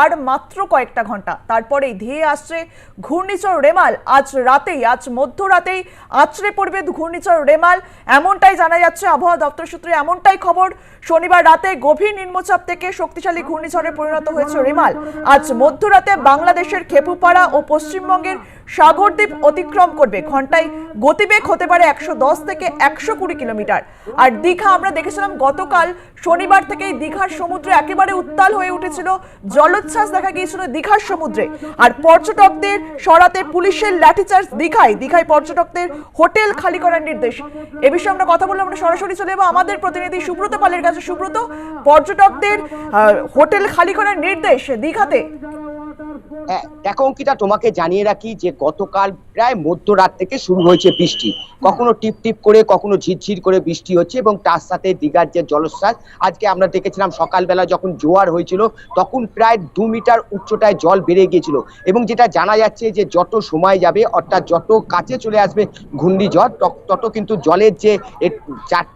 আর মাত্র কয়েকটা ঘণ্টা। তারপরেই ধেয়ে আসছে ঘূর্ণিঝড় রেমাল। আজ রাতেই, আজ মধ্যরাতেই আছড়ে পড়বে ঘূর্ণিঝড় রেমাল। এমনটাই জানা যাচ্ছে আবহাওয়া দপ্তর সূত্রে। এমনটাই খবর, শনিবার রাতে গভীর নিম্নচাপ থেকে শক্তিশালী ঘূর্ণিঝড়ে পরিণত হয়েছে রেমাল। আজ মধ্যরাতে বাংলাদেশের খেপুপাড়া ও পশ্চিমবঙ্গের সাগরদ্বীপ অতিক্রম করবে। ঘন্টায় গতিবেগ হতে পারে একশো দশ থেকে একশো কুড়ি কিলোমিটার। আর দীঘা, আমরা দেখেছিলাম গতকাল শনিবার থেকেই দীঘার সমুদ্র একেবারে উত্তাল হয়ে উঠেছিল জলোচ্ছ্বাস দেখা গিয়েছিল দীঘার সমুদ্রে। আর পর্যটকদের সরাতে পুলিশের লাঠিচার্জ দীঘায়। দীঘায় পর্যটকদের হোটেল খালি করার নির্দেশ। এ বিষয়ে আমরা কথা বললাম, আমরা সরাসরি চলে যাব আমাদের প্রতিনিধি সুব্রত পালের কাছে। সুব্রত, পর্যটকদের হোটেল খালি করার নির্দেশ দীঘাতে। দেখো অঙ্কিতা তোমাকে জানিয়ে রাখি যে গতকাল প্রায় মধ্যরাত থেকে শুরু হয়েছে বৃষ্টি। কখনো টিপ টিপ করে, কখনো ঝিরঝির করে বৃষ্টি হচ্ছে এবং তার সাথে দীঘার যে জলস্রাস আজকে আমরা দেখেছিলাম সকালবেলা যখন জোয়ার হয়েছিল, তখন প্রায় দু মিটার উচ্চতায় জল বেড়ে গিয়েছিল এবং যেটা জানা যাচ্ছে যে যত সময় যাবে, অর্থাৎ যত কাছে চলে আসবে ঘূর্ণিঝড় তত- কিন্তু জলের যে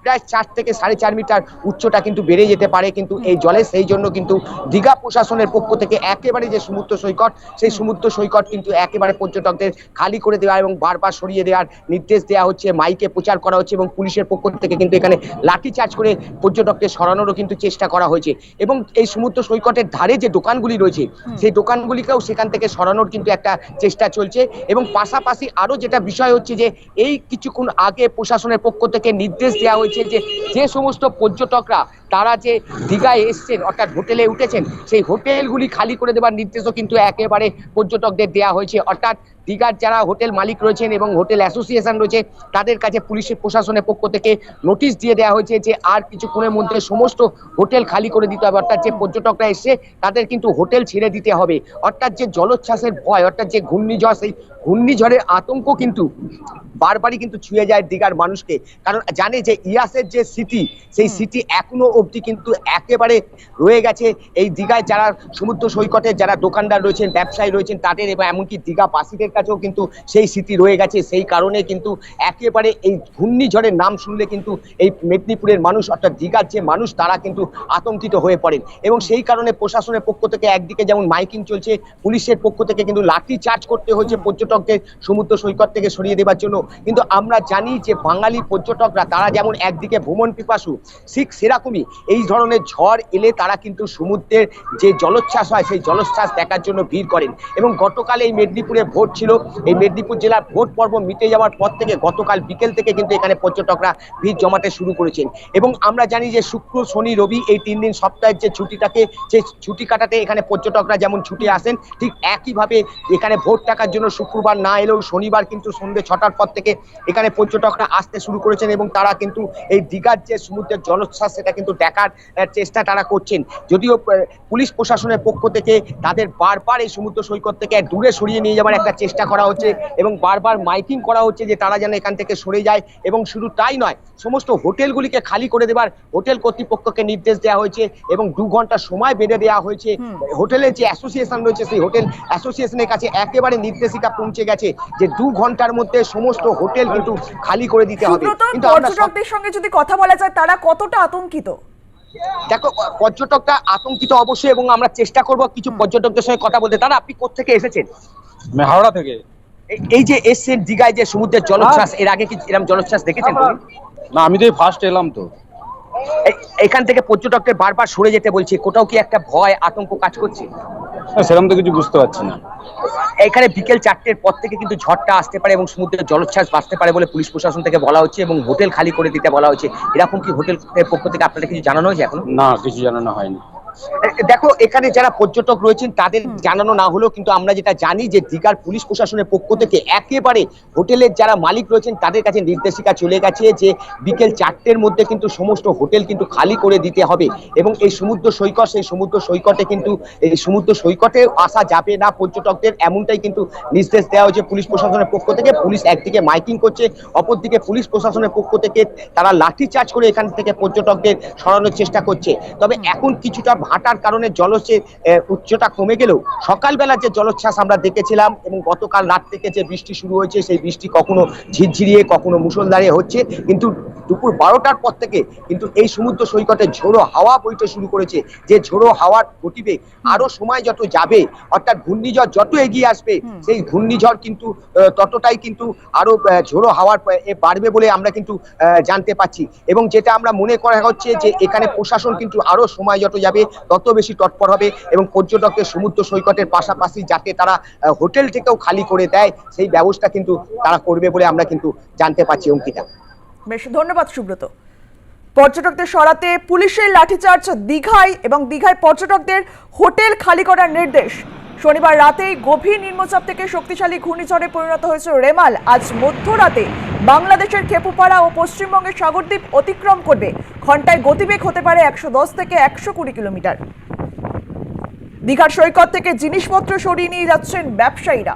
প্রায় চার থেকে সাড়ে চার মিটার উচ্চতা কিন্তু বেড়ে যেতে পারে, কিন্তু এই জলে সেই জন্য কিন্তু দীঘা প্রশাসনের পক্ষ থেকে একেবারে যে সমুদ্র সৈকত, সেই সমুদ্র সৈকত কিন্তু একেবারে পর্যটকদের খালি করে দেওয়া এবং বারবার সরিয়ে দেওয়ার নির্দেশ দেওয়া হচ্ছে মাইকে প্রচার করা হচ্ছে এবং পুলিশের পক্ষ থেকে কিন্তু এখানে লাঠি চার্জ করে পর্যটকদের সরানোরও কিন্তু চেষ্টা করা হয়েছে। এবং এই সমুদ্র সৈকতের ধারে যে দোকানগুলি রয়েছে সেই দোকানগুলিকেও সেখান থেকে সরানোর কিন্তু একটা চেষ্টা চলছে এবং পাশাপাশি আরও যেটা বিষয় হচ্ছে যে এই কিছুক্ষণ আগে প্রশাসনের পক্ষ থেকে নির্দেশ দেওয়া হয়েছে যে যে সমস্ত পর্যটকরা তারা যে দীঘায় এসছেন অর্থাৎ হোটেলে উঠেছেন সেই হোটেলগুলি খালি করে দেওয়ার নির্দেশও কিন্তু একেবারে পর্যটকদের দেওয়া হয়েছে। অর্থাৎ দীঘার যারা হোটেল মালিক রয়েছেন এবং হোটেল অ্যাসোসিয়েশন রয়েছে, তাদের কাছে পুলিশের প্রশাসনের পক্ষ থেকে নোটিশ দিয়ে দেওয়া হয়েছে যে আর কিছুক্ষণের মধ্যে সমস্ত হোটেল খালি করে দিতে হবে। অর্থাৎ যে পর্যটকরা এসছে, তাদের কিন্তু হোটেল ছেড়ে দিতে হবে। অর্থাৎ যে জলোচ্ছ্বাসের ভয়, অর্থাৎ যে ঘূর্ণিঝড়, সেই ঘূর্ণিঝড়ের আতঙ্ক কিন্তু বারবারই কিন্তু ছুঁয়ে যায় দীঘার মানুষকে। কারণ জানে যে ইয়াসের যে সিটি সেই সিটি এখনও অবধি কিন্তু একেবারে রয়ে গেছে। এই দীঘায় যারা সমুদ্র সৈকতে যারা দোকানদার রয়েছেন ব্যবসায়ী রয়েছেন তাদের এবং এমনকি দীঘাবাসীদের কাছেও কিন্তু সেই স্মৃতি রয়ে গেছে। সেই কারণে কিন্তু একেবারে এই ঘূর্ণিঝড়ের নাম শুনলে কিন্তু এই মেদিনীপুরের মানুষ অর্থাৎ দীঘার যে মানুষ তারা কিন্তু আতঙ্কিত হয়ে পড়েন। এবং সেই কারণে প্রশাসনের পক্ষ থেকে একদিকে যেমন মাইকিং চলছে পুলিশের পক্ষ থেকে কিন্তু লাঠি চার্জ করতে হয়েছে পর্যটকদের সমুদ্র সৈকত থেকে সরিয়ে দেওয়ার জন্য। কিন্তু আমরা জানি যে বাঙালি পর্যটকরা, তারা যেমন একদিকে ভ্রমণ পিপাসু, ঠিক সেরকমই এই ধরনের ঝড় এলে তারা কিন্তু সমুদ্রের যে জলোচ্ছ্বাস হয়, সেই জলোচ্ছ্বাস দেখার জন্য ভিড় করেন। এবং গতকাল এই মেদিনীপুরে ভোট ছিল। এই মেদিনীপুর জেলার ভোট পর্ব মিটে যাওয়ার পর থেকে গতকাল বিকেল থেকে কিন্তু এখানে পর্যটকরা ভিড় জমাতে শুরু করেছেন। এবং আমরা জানি যে শুক্র, শনি, রবি এই তিন দিন সপ্তাহের যে ছুটি থাকে সেই ছুটি কাটাতে এখানে পর্যটকরা যেমন ছুটি আসেন, ঠিক একইভাবে এখানে ভোট টাকার জন্য শুক্রবার না এলেও শনিবার কিন্তু সন্ধ্যে ছটার পর থেকে এখানে পর্যটকরা আসতে শুরু করেছেন এবং তারা কিন্তু এই দীঘার যে সমুদ্রের জলোচ্ছ্বাস সেটা কিন্তু দেখার চেষ্টা তারা করছেন। যদিও পুলিশ প্রশাসনের পক্ষ থেকে তাদের বারবার এই সমুদ্র সৈকত থেকে দূরে সরিয়ে নিয়ে যাওয়ার একটা চেষ্টা করা হচ্ছে এবং বারবার মাইকিং করা হচ্ছে যে তারা যেন এখান থেকে সরে যায় এবং শুধু তাই নয় সমস্ত হোটেলগুলিকে খালি করে দেবার হোটেল কর্তৃপক্ষকে নির্দেশ দেওয়া হয়েছে এবং দু ঘণ্টা সময় বেঁধে দেওয়া হয়েছে। হোটেলের যে অ্যাসোসিয়েশন রয়েছে সেই হোটেল অ্যাসোসিয়েশনের কাছে একেবারে নির্দেশিকা পৌঁছে গেছে যে দু ঘণ্টার মধ্যে সমস্ত হোটেল কিন্তু খালি করে দিতে হবে। কিন্তু পর্যটকদের সঙ্গে যদি কথা বলা যায় তারা কতটা আতঙ্কিত? দেখো পর্যটকরা আতঙ্কিত অবশ্যই এবং আমরা চেষ্টা করব কিছু পর্যটকদের সঙ্গে কথা বলতে। দাদা আপনি কোথেকে এসেছেন? হাওড়া থেকে। এই- যে এসছেন দীঘায় যে সমুদ্রের জলোচ্ছ্বাস এর আগে কি এরকম জলোচ্ছ্বাস দেখেছেন না আমি তো ফার্স্ট এলাম তো। এখান থেকে পর্যটকদের বারবার সরে যেতে বলছে কোথাও কি একটা ভয় আতঙ্ক কাজ করছে? না, সেরকম তো কিছু বুঝতে পারছি না। এখানে বিকেল চারটের পর থেকে কিন্তু ঝড়টা আসতে পারে এবং সমুদ্রের জলোচ্ছ্বাস বাড়তে পারে বলে পুলিশ প্রশাসন থেকে বলা হচ্ছে এবং হোটেল খালি করে দিতে বলা হচ্ছে এরকম কি হোটেল পক্ষ থেকে আপনাদের কিছু জানানো হয়েছে এখন? না, কিছু জানানো হয়নি। দেখো এখানে যারা পর্যটক রয়েছেন তাদের জানানো না হলেও কিন্তু আমরা যেটা জানি যে দীঘার পুলিশ প্রশাসনের পক্ষ থেকে একেবারে হোটেলের যারা মালিক রয়েছেন তাদের কাছে নির্দেশিকা চলে গেছে যে বিকেল চারটের মধ্যে কিন্তু সমস্ত হোটেল কিন্তু খালি করে দিতে হবে এবং এই সমুদ্র সৈকত সেই সমুদ্র সৈকতে কিন্তু এই সমুদ্র সৈকতে আসা যাবে না পর্যটকদের এমনটাই কিন্তু নির্দেশ দেওয়া হয়েছে পুলিশ প্রশাসনের পক্ষ থেকে। পুলিশ একদিকে মাইকিং করছে অপরদিকে পুলিশ প্রশাসনের পক্ষ থেকে তারা লাঠি চার্জ করে এখান থেকে পর্যটকদের সরানোর চেষ্টা করছে। তবে এখন কিছুটা ভাটার কারণে জলসের উচ্চতা কমে গেলেও সকালবেলা যে জলোচ্ছ্বাস আমরা দেখেছিলাম এবং গতকাল রাত থেকে যে বৃষ্টি শুরু হয়েছে, সেই বৃষ্টি কখনো ঝিরঝিরিয়ে, কখনো মুষলধারে হচ্ছে। কিন্তু দুপুর বারোটার পর থেকে কিন্তু এই সমুদ্র সৈকতে ঝোড়ো হাওয়া বইতে শুরু করেছে। যে ঝোড়ো হাওয়ার গতিবেগ আরও সময় যত যাবে অর্থাৎ ঘূর্ণিঝড় যত এগিয়ে আসবে সেই ঘূর্ণিঝড় কিন্তু ততটাই কিন্তু আরও ঝোড়ো হাওয়ার বাড়বে বলে আমরা কিন্তু জানতে পাচ্ছি। এবং যেটা আমরা মনে করা হচ্ছে যে এখানে প্রশাসন কিন্তু আরও সময় যত যাবে তত বেশি তৎপর হবে এবং পর্যটকদের সমুদ্র সৈকতের পাশাপাশি যাতে তারা হোটেল থেকেও খালি করে দেয় সেই ব্যবস্থা কিন্তু তারা করবে বলে আমরা কিন্তু জানতে পারছি অঙ্কিতা। বেশ, ধন্যবাদ সুব্রত। পর্যটকদের সরাতে পুলিশের লাঠিচার্জ দীঘায় এবং দীঘায় পর্যটকদের হোটেল খালি করার নির্দেশ। শনিবার রাতেই গভীর নিম্নচাপ থেকে শক্তিশালী ঘূর্ণিঝড়ে পরিণত হয়েছে রেমাল। আজ মধ্যরাতে বাংলাদেশের খেপুপাড়া ও পশ্চিমবঙ্গের সাগরদ্বীপ অতিক্রম করবে। ঘন্টায় গতিবেগ হতে পারে একশো দশ থেকে একশো কুড়ি কিলোমিটার। দীঘার সৈকত থেকে জিনিসপত্র সরিয়ে নিয়ে যাচ্ছেন ব্যবসায়ীরা।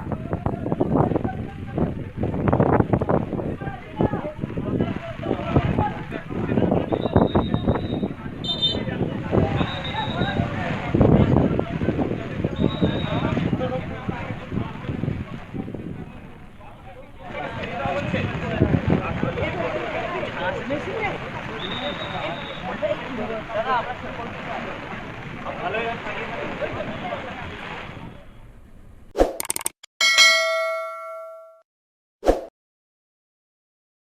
ভালোই